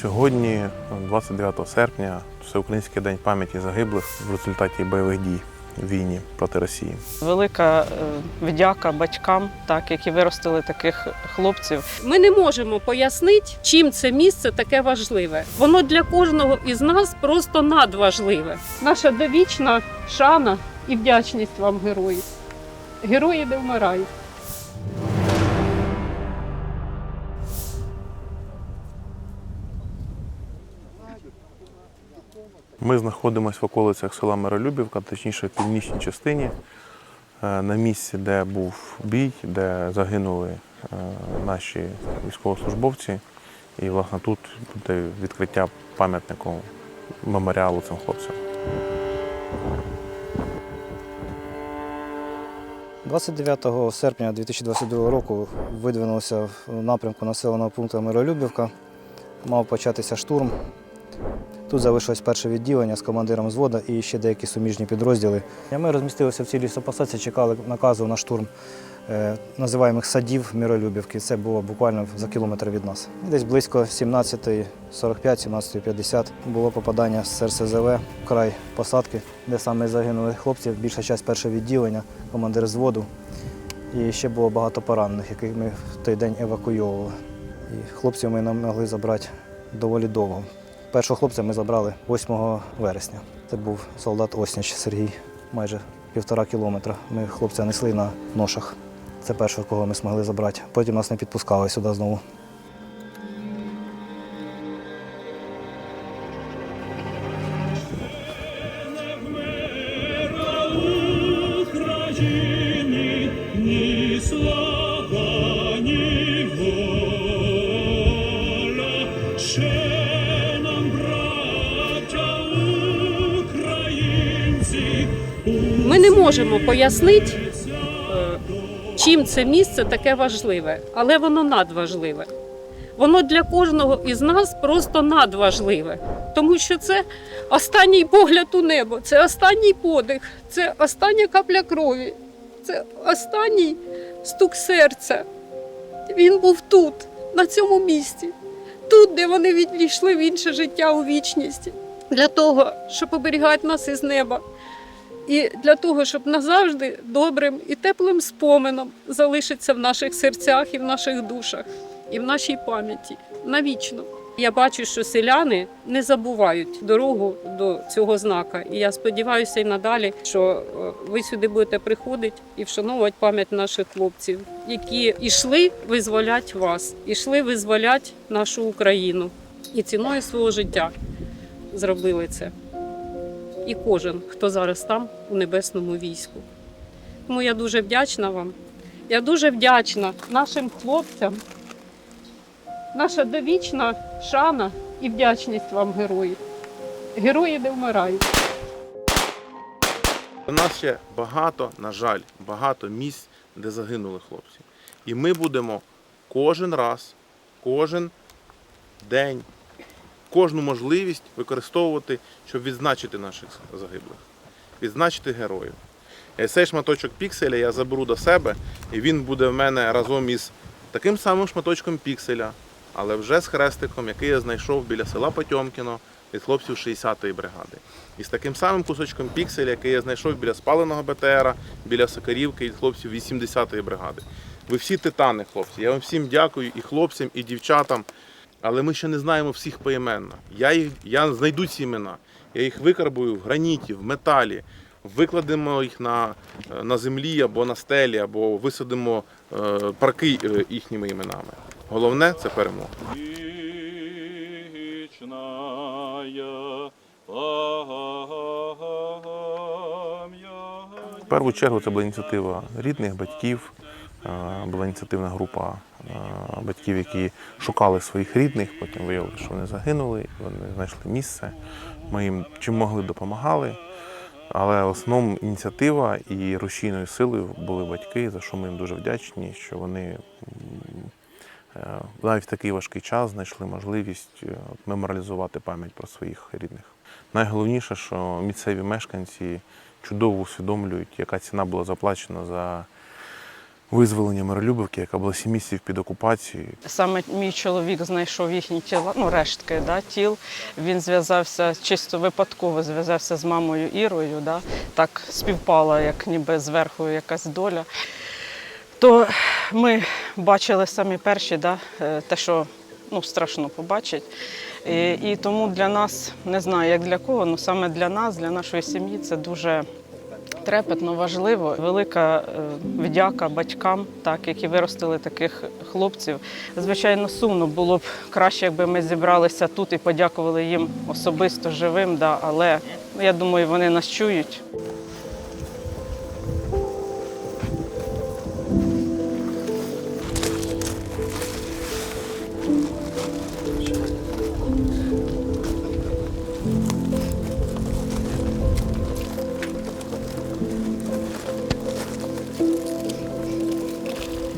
Сьогодні, 29 серпня, Всеукраїнський день пам'яті загиблих в результаті бойових дій війні проти Росії. Велика е, вдяка батькам, так, які виростили таких хлопців. Ми не можемо пояснити, чим це місце таке важливе. Воно для кожного із нас просто надважливе. Наша довічна шана і вдячність вам, герої. Герої не вмирають. Ми знаходимося в околицях села Миролюбівка, точніше в північній частині, е, на місці, де був бій, де загинули е, наші військовослужбовці. І, власне, тут буде відкриття пам'ятнику меморіалу цим хлопцям. 29 серпня 2022 року видвинулося в напрямку населеного пункту Миролюбівка. Мав початися штурм. Тут залишилось перше відділення з командиром взводу і ще деякі суміжні підрозділи. Ми розмістилися в цій лісопосадці, чекали наказу на штурм е, називаємих садів Миролюбівки. Це було буквально за кілометр від нас. Десь близько 17.45, 17.50 було попадання з РСЗВ в край посадки, де саме загинули хлопці. Більша частина першого відділення, командир взводу. І ще було багато поранених, яких ми в той день евакуйовували. І хлопців ми не могли забрати доволі довго. Першого хлопця ми забрали 8 вересня. Це був солдат Осніч Сергій, майже півтора кілометра. Ми хлопця несли на ношах. Це першого, кого ми змогли забрати. Потім нас не підпускали сюди знову. Можемо пояснити, е, чим це місце таке важливе, але воно надважливе. Воно для кожного із нас просто надважливе, тому що це останній погляд у небо, це останній подих, це остання капля крові, це останній стук серця. Він був тут, на цьому місці, тут, де вони відійшли в інше життя у вічність, для того, щоб оберігати нас із неба. І для того, щоб назавжди добрим і теплим споменом залишиться в наших серцях і в наших душах, і в нашій пам'яті навічно. Я бачу, що селяни не забувають дорогу до цього знака. І я сподіваюся і надалі, що е, ви сюди будете приходити і вшановувати пам'ять наших хлопців, які йшли визволяти вас, йшли визволяти нашу Україну і ціною свого життя зробили це і кожен, хто зараз там у небесному війську. Тому я дуже вдячна вам. Я дуже вдячна нашим хлопцям. Наша довічна шана і вдячність вам, герої. Герої не вмирають. У нас ще багато, на жаль, багато місць, де загинули хлопці. І ми будемо кожен раз, кожен день, кожну можливість використовувати, щоб відзначити наших загиблих, відзначити героїв. Цей шматочок пікселя я заберу до себе, і він буде в мене разом із таким самим шматочком пікселя, але вже з хрестиком, який я знайшов біля села Потьомкіно від хлопців 60-ї бригади. І з таким самим кусочком пікселя, який я знайшов біля спаленого БТРа, біля Сокарівки від хлопців 80-ї бригади. Ви всі титани, хлопці. Я вам всім дякую і хлопцям, і дівчатам. Але ми ще не знаємо всіх поіменно. Я їх я знайду ці імена. Я їх викарбую в граніті, в металі, викладемо їх на, на землі або на стелі, або висадимо е, парки е, їхніми іменами. Головне це перемога. В першу чергу це була ініціатива рідних, батьків, е, була ініціативна група е, батьків, які шукали своїх рідних, потім виявили, що вони загинули, вони знайшли місце. Ми їм чим могли допомагали. Але основною ініціатива і рушійною силою були батьки, за що ми їм дуже вдячні, що вони е, навіть в такий важкий час знайшли можливість е, от меморіалізувати пам'ять про своїх рідних. Найголовніше, що місцеві мешканці чудово усвідомлюють, яка ціна була заплачена за визволення Миролюбівки, яка була сім місяців під окупацією. Саме мій чоловік знайшов їхні тіла, ну рештки да, тіл. Він зв'язався чисто випадково, зв'язався з мамою Ірою. Да, так співпала, як ніби зверху якась доля. То ми бачили самі перші, да, е, те, що ну, страшно побачити. І, і тому для нас, не знаю, як для кого, але саме для нас, для нашої сім'ї, це дуже трепетно, важливо. Велика е, вдяка батькам, так, які виростили таких хлопців. Звичайно, сумно було б краще, якби ми зібралися тут і подякували їм особисто живим, да, але ну, я думаю, вони нас чують.